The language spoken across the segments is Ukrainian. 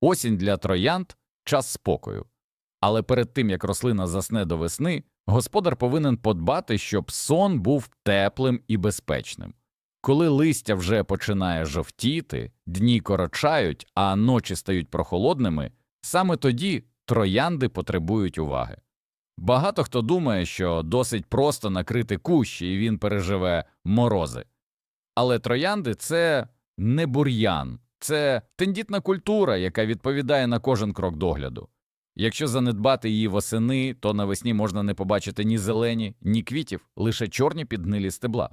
Осінь для троянд час спокою. Але перед тим як рослина засне до весни, господар повинен подбати, щоб сон був теплим і безпечним. Коли листя вже починає жовтіти, дні корочають, а ночі стають прохолодними, саме тоді троянди потребують уваги. Багато хто думає, що досить просто накрити кущ і він переживе морози. Але троянди це не бур'ян, це тендітна культура, яка відповідає на кожен крок догляду. Якщо занедбати її восени, то навесні можна не побачити ні зелені, ні квітів, лише чорні підгнилі стебла.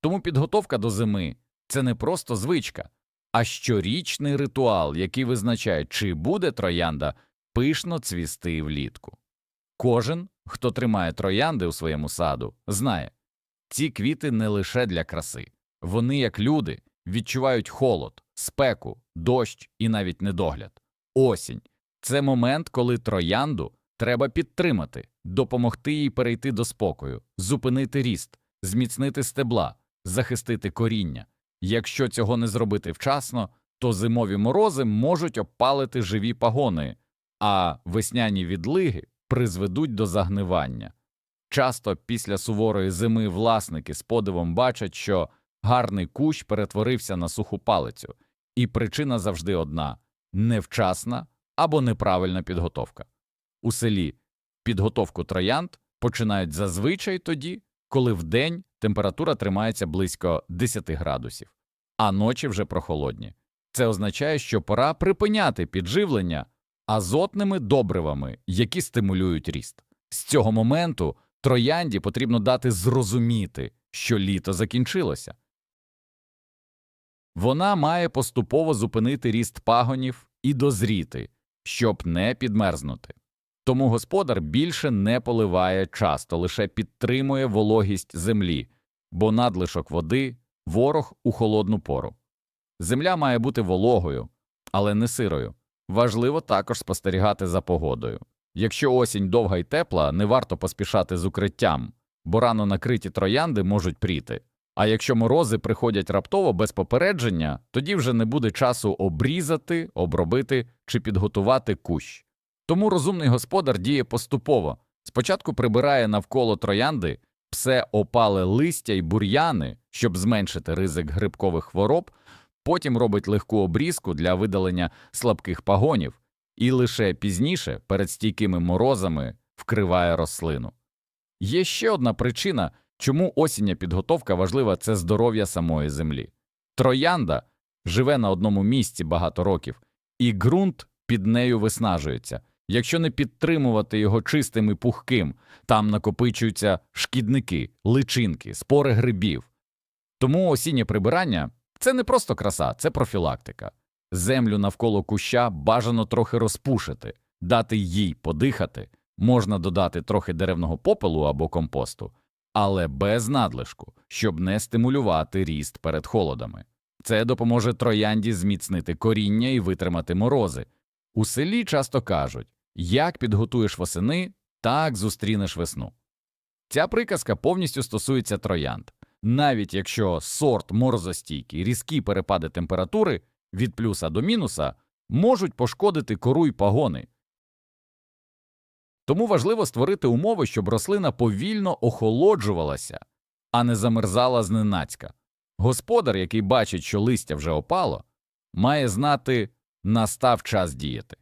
Тому підготовка до зими це не просто звичка, а щорічний ритуал, який визначає, чи буде троянда пишно цвісти влітку. Кожен, хто тримає троянди у своєму саду, знає, ці квіти не лише для краси, вони, як люди, відчувають холод, спеку, дощ і навіть недогляд. Осінь це момент, коли троянду треба підтримати, допомогти їй перейти до спокою, зупинити ріст, зміцнити стебла, захистити коріння. Якщо цього не зробити вчасно, то зимові морози можуть обпалити живі пагони, а весняні відлиги призведуть до загнивання. Часто після суворої зими власники з подивом бачать, що гарний кущ перетворився на суху палицю, і причина завжди одна невчасна або неправильна підготовка. У селі підготовку троянд починають зазвичай тоді, коли вдень температура тримається близько 10 градусів, а ночі вже прохолодні. Це означає, що пора припиняти підживлення азотними добривами, які стимулюють ріст. З цього моменту троянді потрібно дати зрозуміти, що літо закінчилося. Вона має поступово зупинити ріст пагонів і дозріти, щоб не підмерзнути. Тому господар більше не поливає часто, лише підтримує вологість землі, бо надлишок води ворог у холодну пору. Земля має бути вологою, але не сирою. Важливо також спостерігати за погодою. Якщо осінь довга й тепла, не варто поспішати з укриттям, бо рано накриті троянди можуть пріти. А якщо морози приходять раптово без попередження, тоді вже не буде часу обрізати, обробити чи підготувати кущ. Тому розумний господар діє поступово. Спочатку прибирає навколо троянди все опале листя й бур'яни, щоб зменшити ризик грибкових хвороб, потім робить легку обрізку для видалення слабких пагонів і лише пізніше, перед стійкими морозами, вкриває рослину. Є ще одна причина, чому осіння підготовка важлива це здоров'я самої землі. Троянда живе на одному місці багато років, і ґрунт під нею виснажується. Якщо не підтримувати його чистим і пухким, там накопичуються шкідники, личинки, спори грибів. Тому осіннє прибирання це не просто краса, це профілактика. Землю навколо куща бажано трохи розпушити, дати їй подихати, можна додати трохи деревного попелу або компосту, але без надлишку, щоб не стимулювати ріст перед холодами. Це допоможе троянді зміцнити коріння і витримати морози. У селі часто кажуть як підготуєш восени, так зустрінеш весну. Ця приказка повністю стосується троянд. Навіть якщо сорт морозостійкий, різкі перепади температури від плюса до мінуса можуть пошкодити кору й пагони. Тому важливо створити умови, щоб рослина повільно охолоджувалася, а не замерзала зненацька. Господар, який бачить, що листя вже опало, має знати настав час діяти.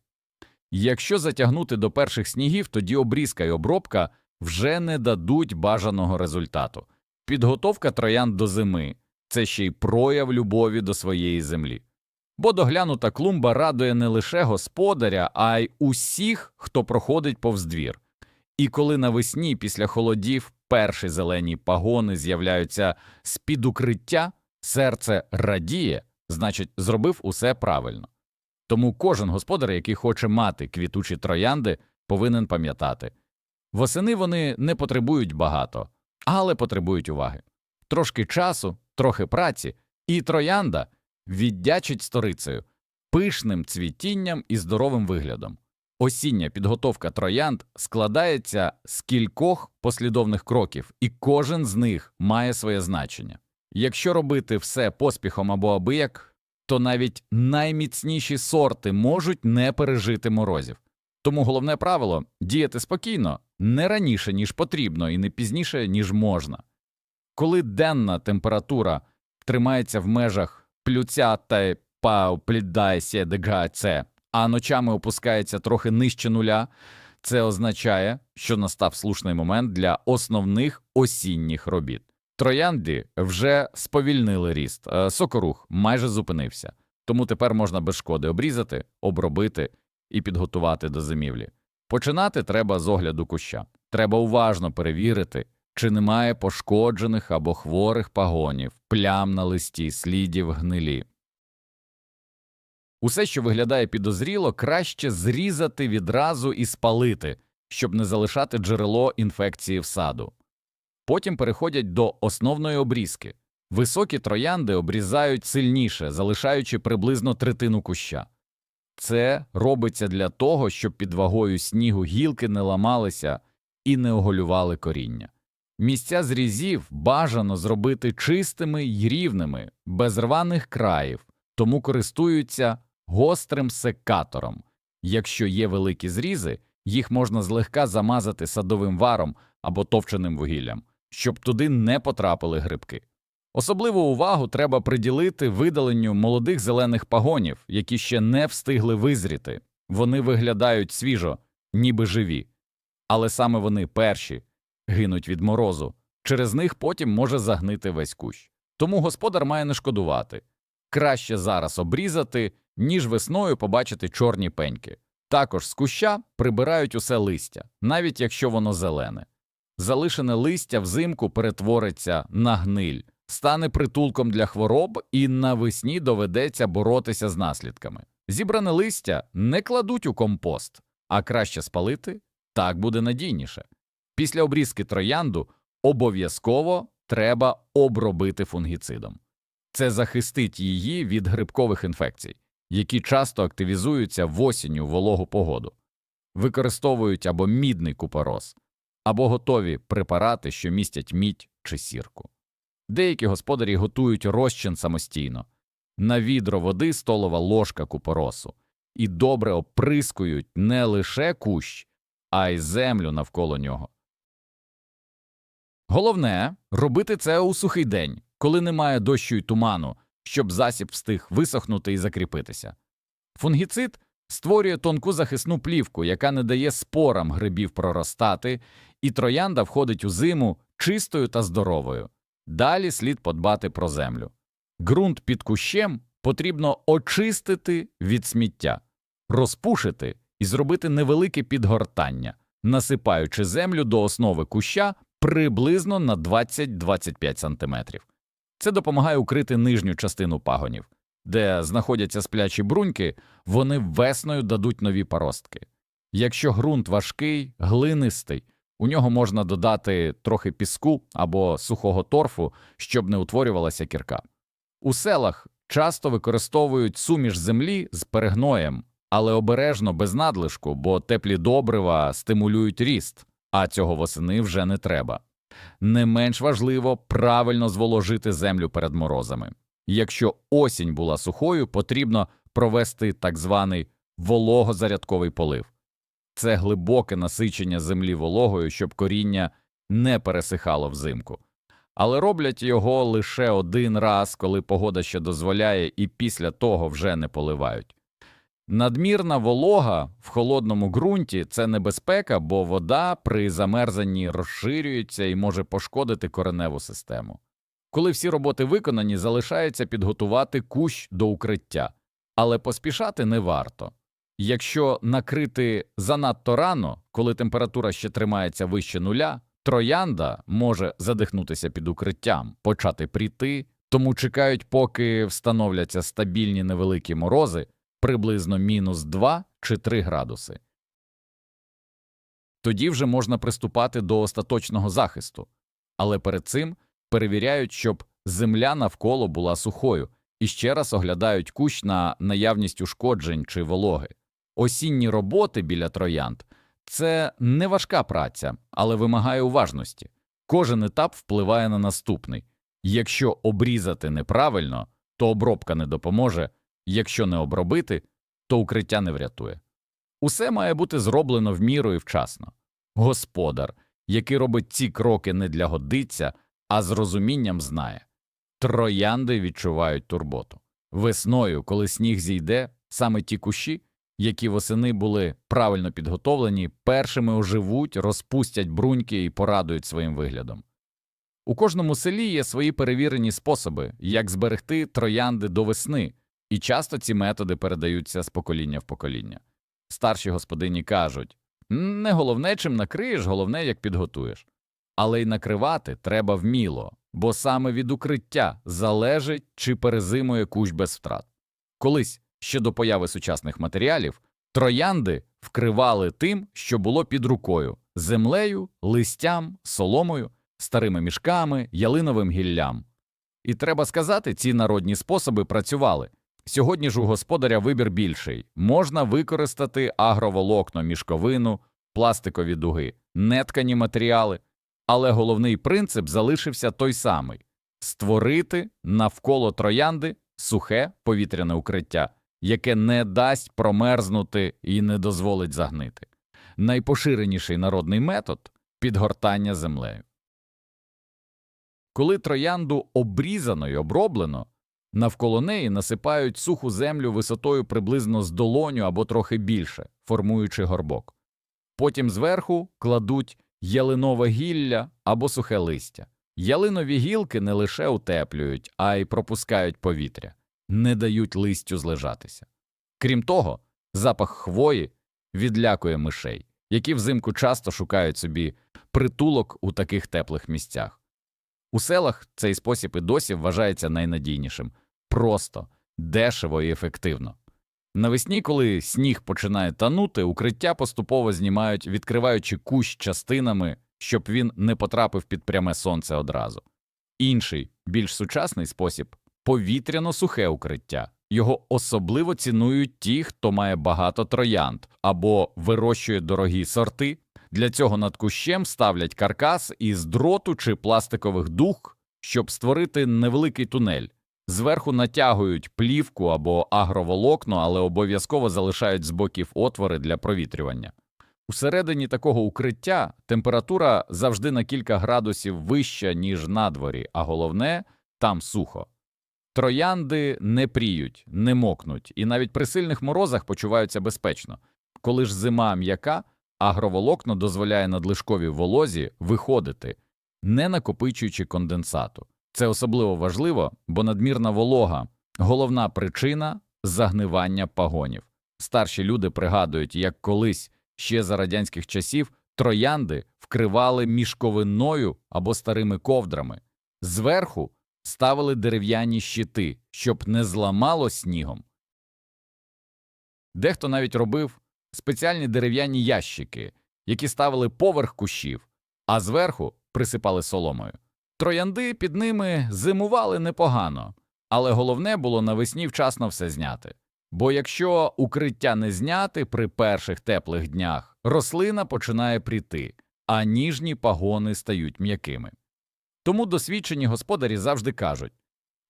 Якщо затягнути до перших снігів, тоді обрізка й обробка вже не дадуть бажаного результату. Підготовка троянд до зими це ще й прояв любові до своєї землі. Бо доглянута клумба радує не лише господаря, а й усіх, хто проходить повз двір. І коли навесні після холодів перші зелені пагони з'являються з під укриття, серце радіє, значить, зробив усе правильно. Тому кожен господар, який хоче мати квітучі троянди, повинен пам'ятати восени вони не потребують багато, але потребують уваги. Трошки часу, трохи праці, і троянда віддячить сторицею, пишним цвітінням і здоровим виглядом. Осіння підготовка троянд складається з кількох послідовних кроків, і кожен з них має своє значення. Якщо робити все поспіхом або абияк, то навіть найміцніші сорти можуть не пережити морозів. Тому головне правило діяти спокійно, не раніше, ніж потрібно, і не пізніше, ніж можна. Коли денна температура тримається в межах плюця та пауплідайсє деграце, а ночами опускається трохи нижче нуля, це означає, що настав слушний момент для основних осінніх робіт. Троянди вже сповільнили ріст, е, сокорух майже зупинився, тому тепер можна без шкоди обрізати, обробити і підготувати до зимівлі. Починати треба з огляду куща. Треба уважно перевірити, чи немає пошкоджених або хворих пагонів, плям на листі, слідів гнилі. Усе, що виглядає підозріло, краще зрізати відразу і спалити, щоб не залишати джерело інфекції в саду. Потім переходять до основної обрізки. Високі троянди обрізають сильніше, залишаючи приблизно третину куща. Це робиться для того, щоб під вагою снігу гілки не ламалися і не оголювали коріння. Місця зрізів бажано зробити чистими й рівними, без рваних країв, тому користуються гострим секатором. Якщо є великі зрізи, їх можна злегка замазати садовим варом або товченим вугіллям, щоб туди не потрапили грибки. Особливу увагу треба приділити видаленню молодих зелених пагонів, які ще не встигли визріти. Вони виглядають свіжо, ніби живі, але саме вони перші гинуть від морозу. Через них потім може загнити весь кущ. Тому господар має не шкодувати. Краще зараз обрізати, ніж весною побачити чорні пеньки. Також з куща прибирають усе листя, навіть якщо воно зелене. Залишене листя взимку перетвориться на гниль, стане притулком для хвороб і навесні доведеться боротися з наслідками. Зібране листя не кладуть у компост, а краще спалити так буде надійніше. Після обрізки троянду обов'язково треба обробити фунгіцидом. Це захистить її від грибкових інфекцій, які часто активізуються в осінню вологу погоду, використовують або мідний купорос, або готові препарати, що містять мідь чи сірку. Деякі господарі готують розчин самостійно, на відро води столова ложка купоросу і добре оприскують не лише кущ, а й землю навколо нього. Головне робити це у сухий день, коли немає дощу й туману, щоб засіб встиг висохнути і закріпитися. Фунгіцид створює тонку захисну плівку, яка не дає спорам грибів проростати, і троянда входить у зиму чистою та здоровою. Далі слід подбати про землю. Ґрунт під кущем потрібно очистити від сміття, розпушити і зробити невелике підгортання, насипаючи землю до основи куща приблизно на 20-25 см. Це допомагає укрити нижню частину пагонів, де знаходяться сплячі бруньки, вони весною дадуть нові паростки. Якщо ґрунт важкий, глинистий, у нього можна додати трохи піску або сухого торфу, щоб не утворювалася кірка. У селах часто використовують суміш землі з перегноєм, але обережно без надлишку, бо теплі добрива стимулюють ріст, а цього восени вже не треба. Не менш важливо правильно зволожити землю перед морозами. Якщо осінь була сухою, потрібно провести так званий вологозарядковий полив. Це глибоке насичення землі вологою, щоб коріння не пересихало взимку. Але роблять його лише один раз, коли погода ще дозволяє, і після того вже не поливають. Надмірна волога в холодному ґрунті це небезпека, бо вода при замерзанні розширюється і може пошкодити кореневу систему. Коли всі роботи виконані, залишається підготувати кущ до укриття, але поспішати не варто. Якщо накрити занадто рано, коли температура ще тримається вище нуля, троянда може задихнутися під укриттям, почати пріти, тому чекають, поки встановляться стабільні невеликі морози, приблизно мінус 2 чи 3 градуси. Тоді вже можна приступати до остаточного захисту, але перед цим перевіряють, щоб земля навколо була сухою, і ще раз оглядають кущ на наявність ушкоджень чи вологи. Осінні роботи біля троянд це не важка праця, але вимагає уважності. Кожен етап впливає на наступний. Якщо обрізати неправильно, то обробка не допоможе, якщо не обробити, то укриття не врятує. Усе має бути зроблено в міру і вчасно. Господар, який робить ці кроки не для годиться, а з розумінням знає. Троянди відчувають турботу. Весною, коли сніг зійде, саме ті кущі, які восени були правильно підготовлені, першими оживуть, розпустять бруньки і порадують своїм виглядом. У кожному селі є свої перевірені способи, як зберегти троянди до весни, і часто ці методи передаються з покоління в покоління. Старші господині кажуть не головне, чим накриєш, головне, як підготуєш. Але й накривати треба вміло, бо саме від укриття залежить, чи перезимує кущ без втрат. Колись, ще до появи сучасних матеріалів, троянди вкривали тим, що було під рукою землею, листям, соломою, старими мішками, ялиновим гіллям. І треба сказати, ці народні способи працювали. Сьогодні ж у господаря вибір більший можна використати агроволокно, мішковину, пластикові дуги, неткані матеріали, але головний принцип залишився той самий створити навколо троянди сухе повітряне укриття, яке не дасть промерзнути і не дозволить загнити. Найпоширеніший народний метод підгортання землею. Коли троянду обрізано й оброблено, навколо неї насипають суху землю висотою приблизно з долоню або трохи більше, формуючи горбок. Потім зверху кладуть ялинове гілля або сухе листя. Ялинові гілки не лише утеплюють, а й пропускають повітря, не дають листю злежатися. Крім того, запах хвої відлякує мишей, які взимку часто шукають собі притулок у таких теплих місцях. У селах цей спосіб і досі вважається найнадійнішим просто, дешево і ефективно. Навесні, коли сніг починає танути, укриття поступово знімають, відкриваючи кущ частинами, щоб він не потрапив під пряме сонце одразу. Інший, більш сучасний спосіб повітряно сухе укриття. Його особливо цінують ті, хто має багато троянд або вирощує дорогі сорти. Для цього над кущем ставлять каркас із дроту чи пластикових дух, щоб створити невеликий тунель. Зверху натягують плівку або агроволокно, але обов'язково залишають з боків отвори для провітрювання. Усередині такого укриття температура завжди на кілька градусів вища, ніж на дворі, а головне там сухо. Троянди не пріють, не мокнуть і навіть при сильних морозах почуваються безпечно. Коли ж зима м'яка, агроволокно дозволяє надлишковій волозі виходити, не накопичуючи конденсату. Це особливо важливо, бо надмірна волога головна причина загнивання пагонів. Старші люди пригадують, як колись ще за радянських часів троянди вкривали мішковиною або старими ковдрами, зверху ставили дерев'яні щити, щоб не зламало снігом. Дехто навіть робив спеціальні дерев'яні ящики, які ставили поверх кущів, а зверху присипали соломою. Троянди під ними зимували непогано, але головне було навесні вчасно все зняти. Бо якщо укриття не зняти при перших теплих днях, рослина починає пріти, а ніжні пагони стають м'якими. Тому досвідчені господарі завжди кажуть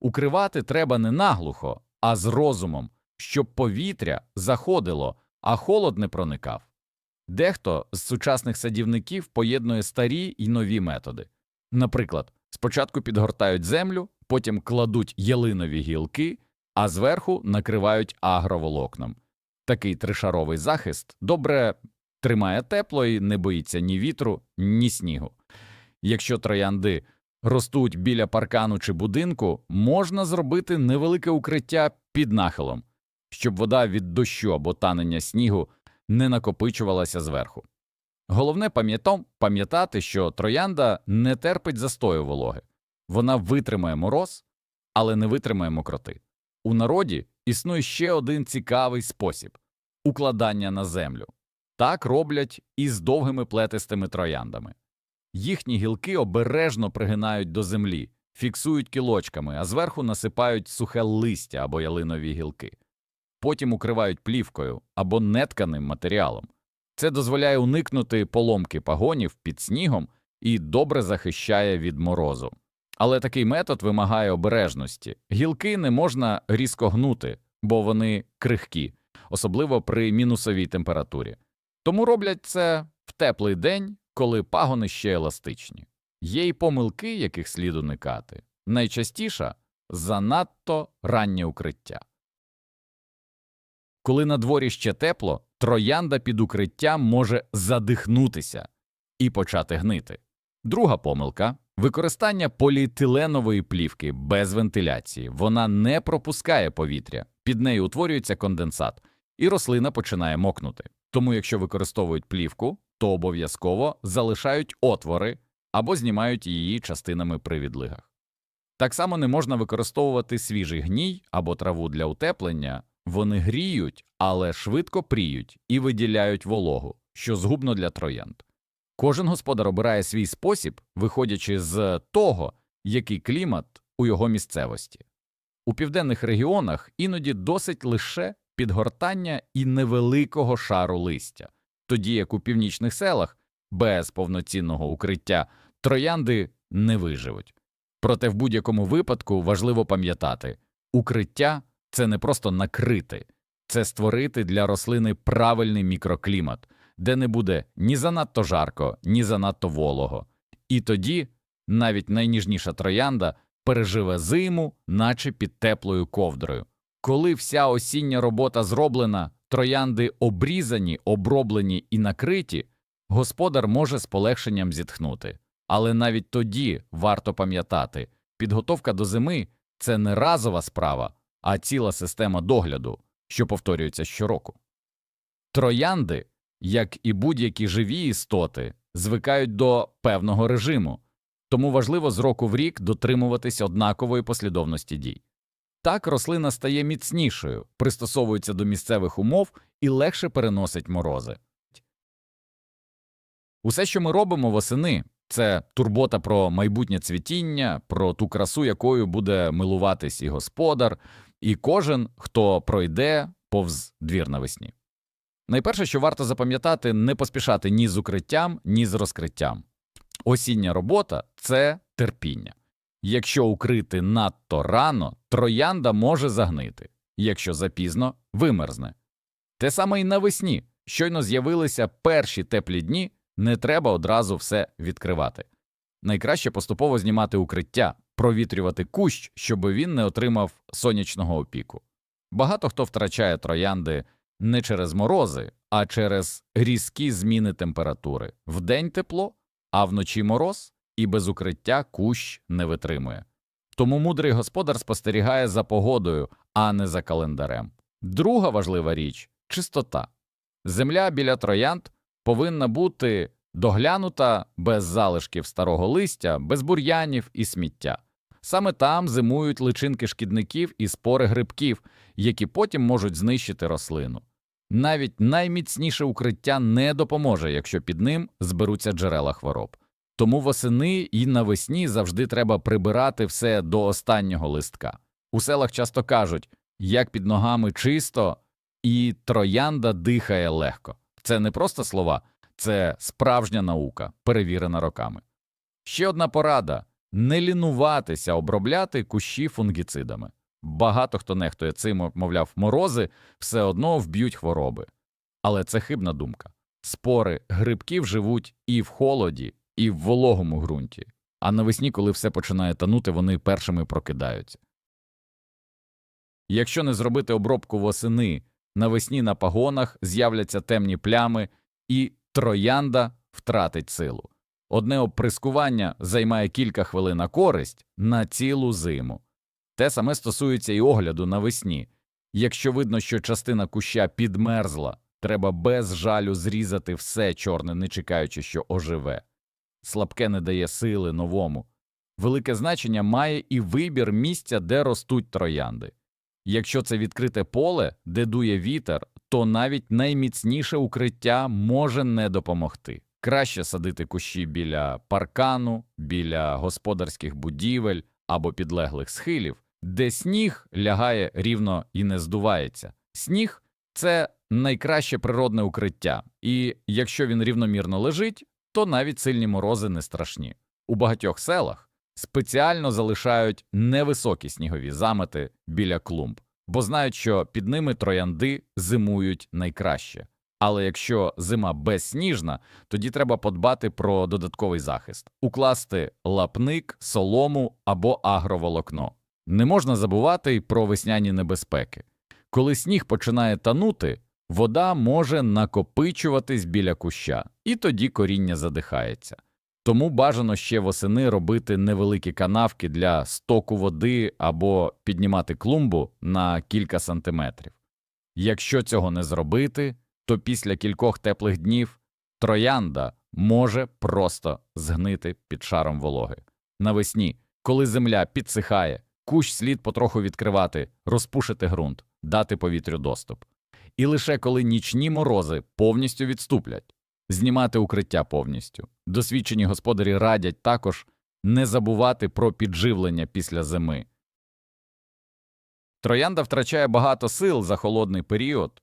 укривати треба не наглухо, а з розумом, щоб повітря заходило, а холод не проникав. Дехто з сучасних садівників поєднує старі й нові методи. Наприклад, спочатку підгортають землю, потім кладуть ялинові гілки, а зверху накривають агроволокном. Такий тришаровий захист добре тримає тепло і не боїться ні вітру, ні снігу. Якщо троянди ростуть біля паркану чи будинку, можна зробити невелике укриття під нахилом, щоб вода від дощу або танення снігу не накопичувалася зверху. Головне пам'ятати, що троянда не терпить застою вологи, вона витримає мороз, але не витримає мокроти. У народі існує ще один цікавий спосіб укладання на землю. Так роблять і з довгими плетистими трояндами. Їхні гілки обережно пригинають до землі, фіксують кілочками, а зверху насипають сухе листя або ялинові гілки. Потім укривають плівкою або нетканим матеріалом. Це дозволяє уникнути поломки пагонів під снігом і добре захищає від морозу. Але такий метод вимагає обережності. Гілки не можна різко гнути, бо вони крихкі, особливо при мінусовій температурі. Тому роблять це в теплий день, коли пагони ще еластичні. Є й помилки, яких слід уникати. Найчастіша занадто раннє укриття. Коли на дворі ще тепло, троянда під укриттям може задихнутися і почати гнити. Друга помилка використання поліетиленової плівки без вентиляції. Вона не пропускає повітря, під нею утворюється конденсат, і рослина починає мокнути. Тому, якщо використовують плівку, то обов'язково залишають отвори або знімають її частинами при відлигах. Так само не можна використовувати свіжий гній або траву для утеплення, вони гріють, але швидко пріють і виділяють вологу, що згубно для троянд. Кожен господар обирає свій спосіб, виходячи з того, який клімат у його місцевості. У південних регіонах іноді досить лише підгортання і невеликого шару листя, тоді як у північних селах без повноцінного укриття троянди не виживуть. Проте в будь-якому випадку важливо пам'ятати укриття це не просто накрити, це створити для рослини правильний мікроклімат, де не буде ні занадто жарко, ні занадто волого. І тоді навіть найніжніша троянда переживе зиму, наче під теплою ковдрою. Коли вся осіння робота зроблена, троянди обрізані, оброблені і накриті, господар може з полегшенням зітхнути. Але навіть тоді варто пам'ятати, підготовка до зими це не разова справа, а ціла система догляду, що повторюється щороку. Троянди, як і будь-які живі істоти, звикають до певного режиму, тому важливо з року в рік дотримуватись однакової послідовності дій. Так рослина стає міцнішою, пристосовується до місцевих умов і легше переносить морози. Усе, що ми робимо восени, це турбота про майбутнє цвітіння, про ту красу, якою буде милуватись і господар, і кожен, хто пройде повз двір навесні. Найперше, що варто запам'ятати, не поспішати ні з укриттям, ні з розкриттям. Осіння робота це терпіння. Якщо укрити надто рано, троянда може загнити, якщо запізно вимерзне. Те саме і навесні. Щойно з'явилися перші теплі дні, не треба одразу все відкривати. Найкраще поступово знімати укриття, провітрювати кущ, щоб він не отримав сонячного опіку. Багато хто втрачає троянди не через морози, а через різкі зміни температури. Вдень тепло, а вночі мороз, і без укриття кущ не витримує. Тому мудрий господар спостерігає за погодою, а не за календарем. Друга важлива річ чистота. Земля біля троянд повинна бути доглянута без залишків старого листя, без бур'янів і сміття. Саме там зимують личинки шкідників і спори грибків, які потім можуть знищити рослину. Навіть найміцніше укриття не допоможе, якщо під ним зберуться джерела хвороб. Тому восени і навесні завжди треба прибирати все до останнього листка. У селах часто кажуть, як під ногами чисто, і троянда дихає легко. Це не просто слова, це справжня наука, перевірена роками. Ще одна порада не лінуватися обробляти кущі фунгіцидами. Багато хто нехтує цим, мовляв, морози все одно вб'ють хвороби. Але це хибна думка. Спори грибків живуть і в холоді, і в вологому ґрунті, а навесні, коли все починає танути, вони першими прокидаються. Якщо не зробити обробку восени, навесні на пагонах з'являться темні плями, і троянда втратить силу. Одне оприскування займає кілька хвилин на користь на цілу зиму. Те саме стосується і огляду навесні. Якщо видно, що частина куща підмерзла, треба без жалю зрізати все чорне, не чекаючи, що оживе. Слабке не дає сили новому. Велике значення має і вибір місця, де ростуть троянди. Якщо це відкрите поле, де дує вітер, то навіть найміцніше укриття може не допомогти. Краще садити кущі біля паркану, біля господарських будівель або підлеглих схилів, де сніг лягає рівно і не здувається. Сніг це найкраще природне укриття, і якщо він рівномірно лежить, то навіть сильні морози не страшні. У багатьох селах спеціально залишають невисокі снігові замети біля клумб, бо знають, що під ними троянди зимують найкраще. Але якщо зима безсніжна, тоді треба подбати про додатковий захист, укласти лапник, солому або агроволокно. Не можна забувати й про весняні небезпеки. Коли сніг починає танути, вода може накопичуватись біля куща, і тоді коріння задихається. Тому бажано ще восени робити невеликі канавки для стоку води або піднімати клумбу на кілька сантиметрів. Якщо цього не зробити, то після кількох теплих днів троянда може просто згнити під шаром вологи. Навесні, коли земля підсихає, кущ слід потроху відкривати, розпушити ґрунт, дати повітрю доступ. І лише коли нічні морози повністю відступлять, знімати укриття повністю. Досвідчені господарі радять також не забувати про підживлення після зими. Троянда втрачає багато сил за холодний період,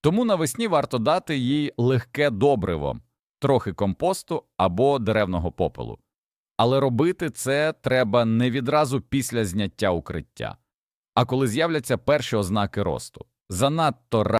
тому навесні варто дати їй легке добриво, трохи компосту або деревного попелу. Але робити це треба не відразу після зняття укриття, а коли з'являться перші ознаки росту. Занадто